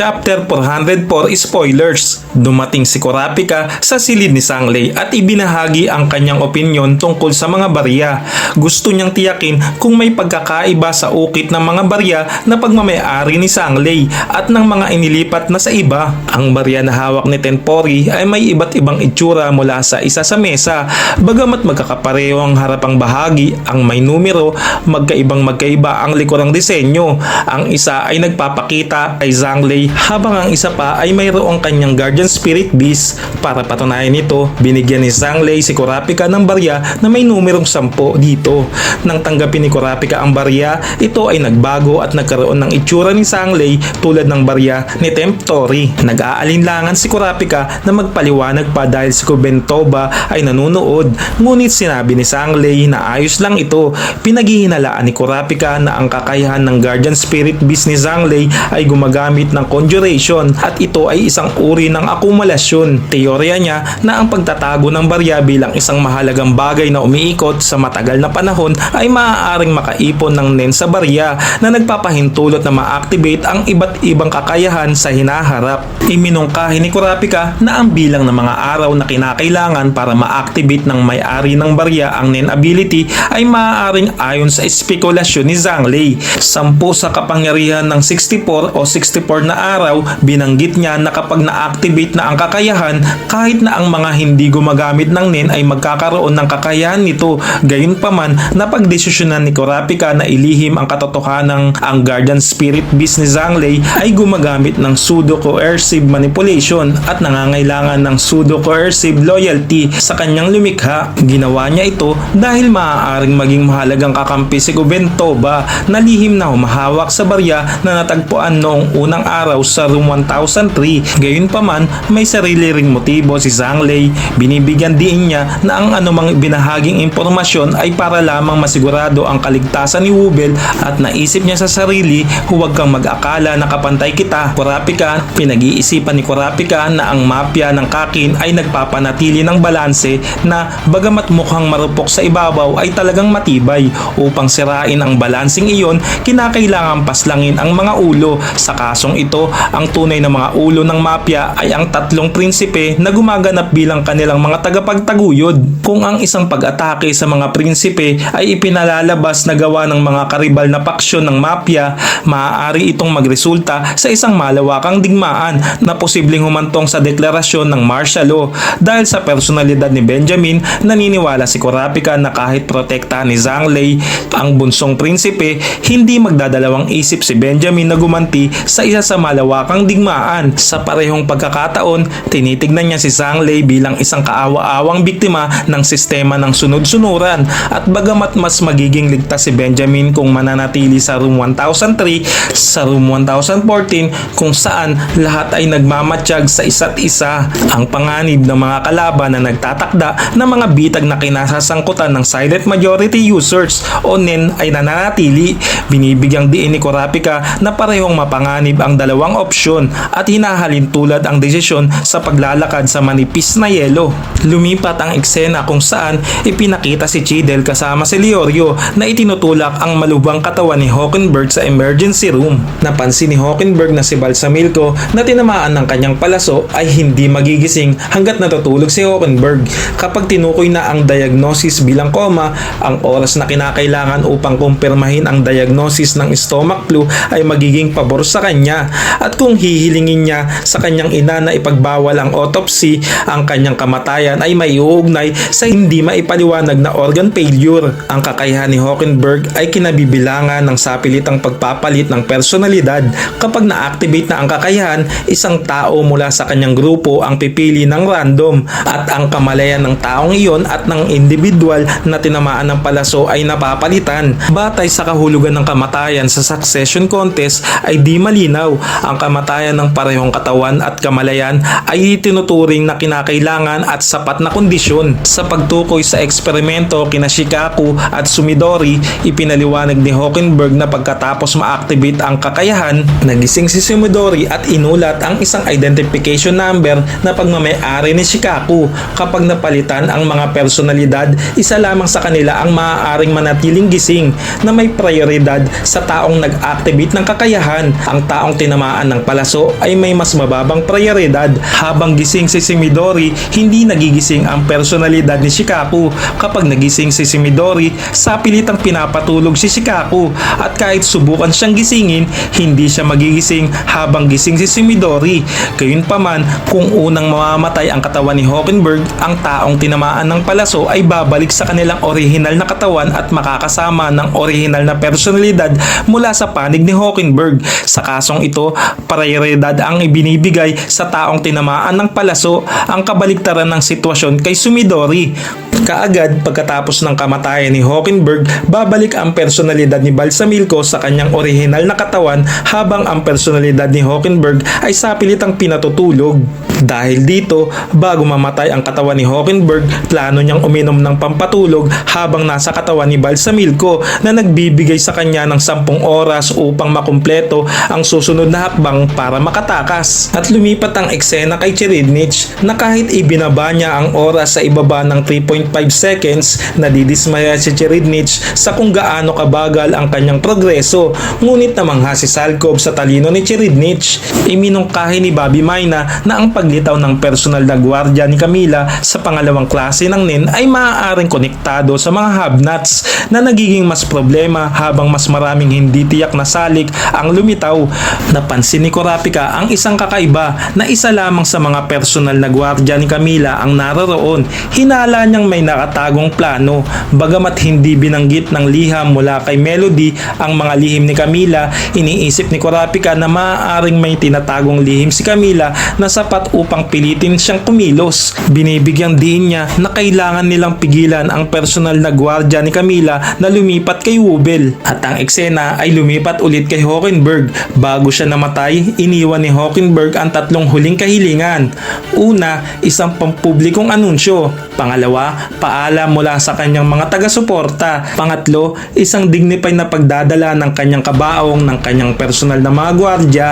Chapter 404 Spoilers Dumating si Kurapika sa silid ni Sangley at ibinahagi ang kanyang opinyon tungkol sa mga barya. Gusto niyang tiyakin kung may pagkakaiba sa ukit ng mga barya na pagmamayari ni Sangley at ng mga inilipat na sa iba. Ang barya na hawak ni Tenpori ay may iba't ibang itsura mula sa isa sa mesa. Bagamat magkakapareho ang harapang bahagi, ang may numero, magkaibang magkaiba ang likurang disenyo. Ang isa ay nagpapakita kay Zangley habang ang isa pa ay mayroong kanyang guardian spirit beast. Para patunayan nito, binigyan ni Zangley si Kurapika ng barya na may numerong 10 dito. Nang tanggapin ni Kurapika ang barya, ito ay nagbago at nagkaroon ng itsura ni Zangley tulad ng barya ni Temptori. Nag-aalinlangan si Kurapika na magpaliwanag pa dahil si Kubentoba ay nanunood. Ngunit sinabi ni Zangley na ayos lang ito. Pinaghihinalaan ni Kurapika na ang kakayahan ng Guardian Spirit Beast ni Zangley ay gumagamit ng conjuration at ito ay isang uri ng akumulasyon. Teorya niya na ang pagtatago ng barya bilang isang mahalagang bagay na umiikot sa matagal na panahon ay maaaring makaipon ng nen sa barya na nagpapahintulot na ma-activate ang iba't ibang kakayahan sa hinaharap. Iminungkahi ni Kurapika na ang bilang ng mga araw na kinakailangan para ma-activate ng may-ari ng barya ang nen ability ay maaaring ayon sa espekulasyon ni Zangley. Sampu sa kapangyarihan ng 64 o 64 na araw, binanggit niya na kapag na-activate na ang kakayahan, kahit na ang mga hindi gumagamit ng NEN ay magkakaroon ng kakayahan nito. Gayunpaman, napagdesisyonan ni Kurapika na ilihim ang katotohanan ang Guardian Spirit Beast ni Zangley ay gumagamit ng pseudo-coercive manipulation at nangangailangan ng pseudo-coercive loyalty sa kanyang lumikha. Ginawa niya ito dahil maaaring maging mahalagang kakampi si Gubentoba na lihim na humahawak sa barya na natagpuan noong unang araw sa room 1003. Gayunpaman, may sarili ring motibo si Zangley. Binibigyan din niya na ang anumang binahaging impormasyon ay para lamang masigurado ang kaligtasan ni Wubel at naisip niya sa sarili, huwag kang mag-akala na kapantay kita. Kurapika, pinag-iisipan ni Kurapika na ang mafia ng Kakin ay nagpapanatili ng balanse na bagamat mukhang marupok sa ibabaw ay talagang matibay. Upang sirain ang balansing iyon, kinakailangan paslangin ang mga ulo. Sa kasong ito, ang tunay na mga ulo ng mafia ay ang tatlong prinsipe na gumaganap bilang kanilang mga tagapagtaguyod. Kung ang isang pag-atake sa mga prinsipe ay ipinalalabas na gawa ng mga karibal na paksyon ng mafia, maaari itong magresulta sa isang malawakang digmaan na posibleng humantong sa deklarasyon ng martial law. Dahil sa personalidad ni Benjamin, naniniwala si Kurapika na kahit protektahan ni Zangley ang bunsong prinsipe, hindi magdadalawang isip si Benjamin na gumanti sa isa sa malawakang digmaan. Sa parehong pagkakataon, tinitignan niya si Zangley bilang isang kaawa-awang biktima ng sistema ng sunod-sunuran at bagamat mas magiging ligtas si Benjamin kung mananatili sa room 1003 sa room 1014 kung saan lahat ay nagmamatsyag sa isa't isa. Ang panganib ng mga kalaban na nagtatakda ng mga bitag na kinasasangkutan ng silent majority users o NEN ay nananatili. Binibigyang diin ni Kurapika na parehong mapanganib ang dalawang opsyon at hinahalin tulad ang desisyon sa paglalakad sa manipis na yelo. Lumipat ang eksena kung saan ipinakita si Chidel kasama si Leorio na itinutulak ang malubhang katawan ni Hockenberg sa emergency room. Napansin ni Hockenberg na si Balsamilko na tinamaan ng kanyang palaso ay hindi magigising hanggat natutulog si Hockenberg. Kapag tinukoy na ang diagnosis bilang coma, ang oras na kinakailangan upang kumpirmahin ang diagnosis ng stomach flu ay magiging pabor sa kanya. At kung hihilingin niya sa kanyang ina na ipagbawal ang autopsy, ang kanyang kamatayan ay may uugnay sa hindi maipaliwanag na organ failure. Ang kakayahan ni Hockenberg ay kinabibilangan ng sapilitang pagpapalit ng personalidad. Kapag na-activate na ang kakayahan, isang tao mula sa kanyang grupo ang pipili ng random at ang kamalayan ng taong iyon at ng individual na tinamaan ng palaso ay napapalitan. Batay sa kahulugan ng kamatayan sa succession contest ay di malinaw. Ang kamatayan ng parehong katawan at kamalayan ay tinuturing na kinakailangan at sapat na kondisyon. Sa pagtukoy sa eksperimento kina Shikaku at Sumidori, ipinaliwanag ni Hockenberg na pagkatapos ma-activate ang kakayahan, nagising si Sumidori at inulat ang isang identification number na pagmamayari ni Shikaku. Kapag napalitan ang mga personalidad, isa lamang sa kanila ang maaaring manatiling gising na may prioridad sa taong nag-activate ng kakayahan. Ang taong tinamaan tinamaan ng palaso ay may mas mababang prioridad. Habang gising si si Midori hindi nagigising ang personalidad ni Shikaku. Kapag nagising si si Midori sa pilitang pinapatulog si Shikaku. At kahit subukan siyang gisingin hindi siya magigising habang gising si si Midori Gayunpaman kung unang mamamatay ang katawan ni Hockenberg ang taong tinamaan ng palaso ay babalik sa kanilang orihinal na katawan at makakasama ng orihinal na personalidad mula sa panig ni Hockenberg. Sa kasong ito, prioridad ang ibinibigay sa taong tinamaan ng palaso ang kabaliktaran ng sitwasyon kay Sumidori. Kaagad pagkatapos ng kamatayan ni Hockenberg, babalik ang personalidad ni Balsamilko sa kanyang orihinal na katawan habang ang personalidad ni Hockenberg ay sapilitang pinatutulog. Dahil dito, bago mamatay ang katawan ni Hockenberg, plano niyang uminom ng pampatulog habang nasa katawan ni Balsamilko na nagbibigay sa kanya ng 10 oras upang makumpleto ang susunod na hakbang para makatakas. At lumipat ang eksena kay Chiridnich na kahit ibinaba niya ang oras sa ibaba ng 3.5 seconds, nadidismaya si Chiridnich sa kung gaano kabagal ang kanyang progreso. Ngunit namangha si Salkov sa talino ni Chiridnich. Iminungkahi ni Bobby Mayna na ang paglitaw ng personal na gwardya ni Camila sa pangalawang klase ng NIN ay maaaring konektado sa mga habnats na nagiging mas problema habang mas maraming hindi tiyak na salik ang lumitaw. Napansin ni Kurapika ang isang kakaiba na isa lamang sa mga personal na gwardya ni Camila ang naroroon. Hinala niyang may nakatagong plano. Bagamat hindi binanggit ng liham mula kay Melody ang mga lihim ni Camila, iniisip ni Kurapika na maaaring may tinatagong lihim si Camila na sapat upang pilitin siyang kumilos. Binibigyan din niya na kailangan nilang pigilan ang personal na gwardya ni Camila na lumipat kay Wubel. At ang eksena ay lumipat ulit kay Hockenberg. Bago siya namatay, iniwan ni Hockenberg ang tatlong huling kahilingan. Una, isang pampublikong anunsyo. Pangalawa, paalam mula sa kanyang mga taga-suporta. Pangatlo, isang dignified na pagdadala ng kanyang kabaong ng kanyang personal na mga gwardya.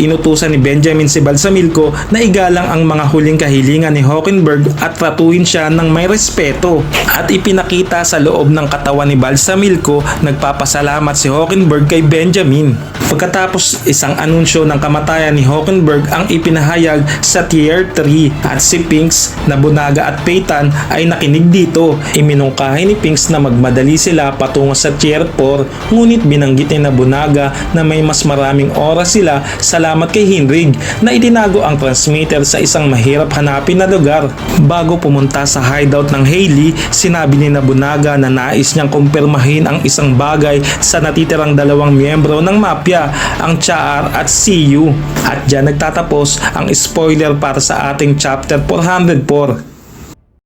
Inutusan ni Benjamin si Balsamilko na igalang ang mga huling kahilingan ni Hockenberg at tratuhin siya ng may respeto. At ipinakita sa loob ng katawan ni Balsamilko, nagpapasalamat si Hockenberg kay Benjamin. Pagkatapos isang anunsyo ng kamatayan ni Hockenberg ang ipinahayag sa Tier 3 at si Pinks, Nabunaga at Peyton ay nakinig dito. Iminungkahi ni Pinks na magmadali sila patungo sa Tier 4 ngunit binanggit ni Nabunaga na may mas maraming oras sila salamat kay Hinrig na itinago ang transmitter sa isang mahirap hanapin na lugar. Bago pumunta sa hideout ng Hailey, sinabi ni Nabunaga na nais niyang kumpirmahin ang isang bagay sa natitirang dalawang miyembro ng mafia, ang Char at CU. At dyan nagtatapos ang spoiler para sa ating chapter 404.